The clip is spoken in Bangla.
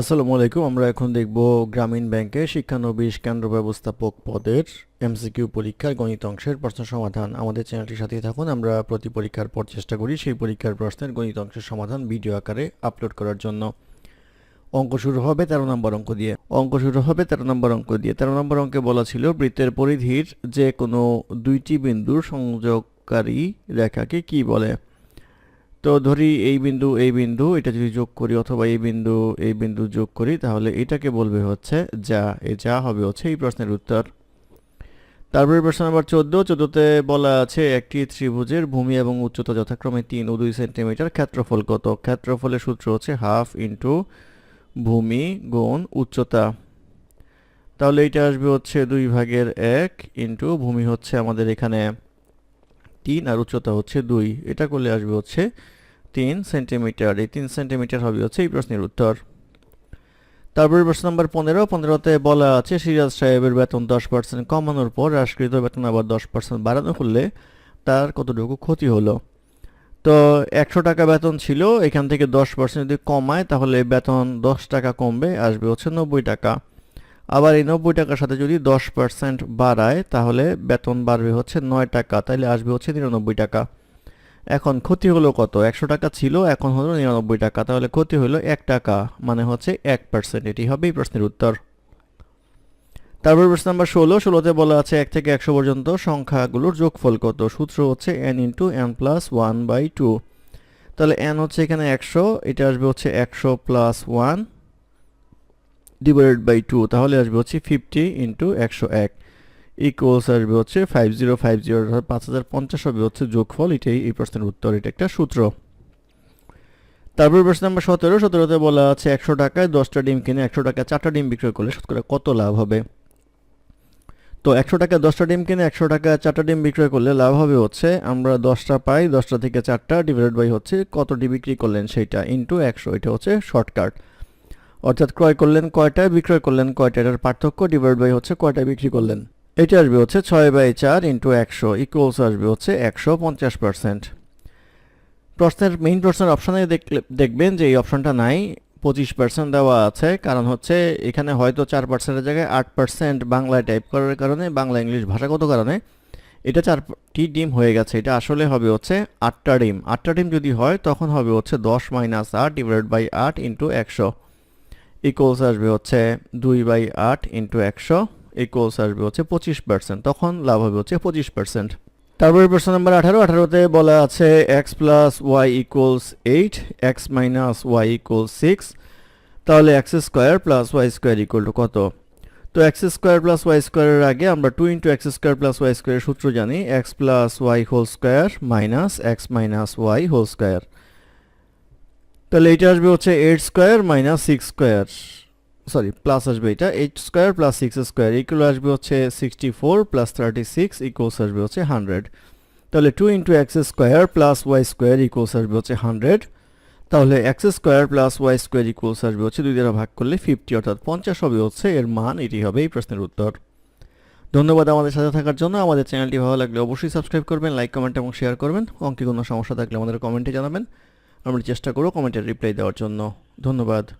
আসসালামু আলাইকুম, আমরা এখন দেখব গ্রামীণ ব্যাংকে শিক্ষানবিশ কেন্দ্র ব্যবস্থাপক পদের এমসিকিউ পরীক্ষার গণিত অংশের প্রশ্ন সমাধান। আমাদের চ্যানেলটির সাথেই থাকুন, আমরা প্রতি পরীক্ষার পর চেষ্টা করি সেই পরীক্ষার প্রশ্নের গণিত অংশের সমাধান ভিডিও আকারে আপলোড করার জন্য। অঙ্ক শুরু হবে তেরো নম্বর অঙ্ক দিয়ে। অঙ্ক শুরু হবে তেরো নম্বর অঙ্ক দিয়ে। তেরো নম্বর অঙ্কে বলা ছিল, বৃত্তের পরিধির যে কোনো দুইটি বিন্দুর সংযোগকারী রেখাকে কি বলে? তো ধরি এই বিন্দু এই বিন্দু, এটা যদি যোগ করি অথবা এই বিন্দু এই বিন্দু যোগ করি, তাহলে এটাকে বলবে হচ্ছে যা। এ যা হবে হচ্ছে এই প্রশ্নের উত্তর। তারপরে প্রশ্ন নাম্বার চোদ্দ। চোদ্দোতে বলা আছে, একটি ত্রিভুজের ভূমি এবং উচ্চতা যথাক্রমে তিন ও দুই সেন্টিমিটার ক্ষেত্রফল কত? ক্ষেত্রফলের সূত্র হচ্ছে হাফ ইন্টু ভূমি গুণ উচ্চতা। তাহলে এটা আসবে হচ্ছে দুই ভাগের এক ইন্টু ভূমি হচ্ছে আমাদের এখানে তিন আর উচ্চতা হচ্ছে দুই। এটা করলে আসবে হচ্ছে তিন সেন্টিমিটার। এই তিন সেন্টিমিটার হবে হচ্ছে এই প্রশ্নের উত্তর। তারপরে প্রশ্ন নম্বর পনেরো। পনেরোতে বলা আছে, সিরাজ সাহেবের বেতন দশ পার্সেন্ট কমানোর পর হ্রাসকৃত বেতন আবার দশ পার্সেন্ট বাড়ানো হলে তার কতটুকু ক্ষতি হলো? তো একশো টাকা বেতন ছিল, এখান থেকে দশ পার্সেন্ট যদি কমায় তাহলে বেতন দশ টাকা কমবে, আসবে হচ্ছে নব্বই টাকা। আবার এই নব্বই টাকার সাথে যদি দশ পার্সেন্ট বাড়ায়, তাহলে বেতন বাড়বে হচ্ছে নয় টাকা তাহলে আসবে হচ্ছে নিরানব্বই টাকা। এখন ক্ষতি হলো কত? একশো টাকা ছিল, এখন হলো নিরানব্বই টাকা, তাহলে ক্ষতি হলো এক টাকা মানে হচ্ছে এক পার্সেন্ট এটি হবে এই প্রশ্নের উত্তর। তারপর প্রশ্ন নাম্বার ষোলো, ষোলোতে বলা আছে, এক থেকে একশো পর্যন্ত সংখ্যাগুলোর যোগফল কত? সূত্র হচ্ছে n into n plus one by two তাহলে এন হচ্ছে এখানে একশো, এটা আসবে হচ্ছে একশো plus one divided by two তাহলে আসবে হচ্ছে ফিফটি ইন্টু একশো এক ইকুয়ালস আসবে হচ্ছে ফাইভ জিরো ফাইভ জিরো পাঁচ হাজার পঞ্চাশ হবে হচ্ছে যোগফল, এটাই এই প্রশ্নের উত্তর, এটা একটা সূত্র। তারপর প্রশ্ন নাম্বার সতেরো, সতেরোতে বলা আছে একশো টাকায় দশটা ডিম কিনে একশো টাকায় চারটা ডিম বিক্রয় করলে শতকরা কত লাভ হবে? তো একশো টাকা দশটা ডিম কিনে একশো টাকা চারটা ডিম বিক্রয় করলে লাভ হবে হচ্ছে আমরা দশটা পাই, দশটা থেকে চারটা ডিভাইডেড বাই হচ্ছে কত কতটি বিক্রি করলেন সেইটা ইন্টু একশো, এটা হচ্ছে শর্টকাট অর্থাৎ ক্রয় করলেন কয়টায়, বিক্রয় করলেন কয়টা এটার পার্থক্য ডিভাইড বাই হচ্ছে কয়টায় বিক্রি করলেন? এটা আসবে হচ্ছে ছয় বাই চার ইন্টু একশো ইকুয়ালস আসবে হচ্ছে একশো পঞ্চাশ পার্সেন্ট প্রশ্নের মেইন প্রশ্নের অপশানে দেখলে, দেখবেন যে এই অপশানটা নাই, পঁচিশ পার্সেন্ট দেওয়া আছে, কারণ হচ্ছে এখানে হয়তো চার পার্সেন্টের জায়গায় আট পার্সেন্ট বাংলায় টাইপ করার কারণে, বাংলা ইংলিশ ভাষাগত কারণে, এটা চারটি ডিম হয়ে গেছে, এটা আসলে হবে হচ্ছে আটটা ডিম। আটটা ডিম যদি হয়, তখন হবে হচ্ছে দশ মাইনাস আট ডিভাইড বাই আট ইন্টু একশো। ইকুয়ালস আসবে হচ্ছে দুই বাই আট ইন্টু একশো ইকুয়ালস আসবে হচ্ছে পঁচিশ পার্সেন্ট তখন লাভ হবে হচ্ছে পঁচিশ পার্সেন্ট তারপরে প্রশ্ন নাম্বার আঠারো, আঠারোতে বলা আছে x plus y equals eight x minus y equals six তাহলে x square plus y square equal to কত? তো এক্স স্কোয়ার প্লাস ওয়াই স্কোয়ারের আগে আমরা two into x square plus y স্কোয়ারের সূত্র জানি x plus y whole square minus x minus y whole square তাহলে এটা আসবে হচ্ছে eight square minus six square sorry plus আসবে এটা eight square plus six square equal আসবে হচ্ছে sixty four plus thirty six equals আসবে হচ্ছে হান্ড্রেড তাহলে two into x square plus y square equals আসবে হচ্ছে হান্ড্রেড তাহলে x square plus y square equals আসবে হচ্ছে দুই দ্বারা ভাগ করলে ফিফটি অর্থাৎ পঞ্চাশ হবে হচ্ছে এর মান, এটি হবে এই প্রশ্নের উত্তর। ধন্যবাদ আমাদের সাথে থাকার জন্য, আমাদের চ্যানেলটি ভালো লাগলে অবশ্যই সাবস্ক্রাইব করবেন লাইক কমেন্ট এবং শেয়ার করবেন। অঙ্কে কোনো সমস্যা থাকলে আমাদের কমেন্টে জানাবেন। আমরা চেষ্টা করব কমেন্টের রিপ্লাই দেওয়ার জন্য। ধন্যবাদ।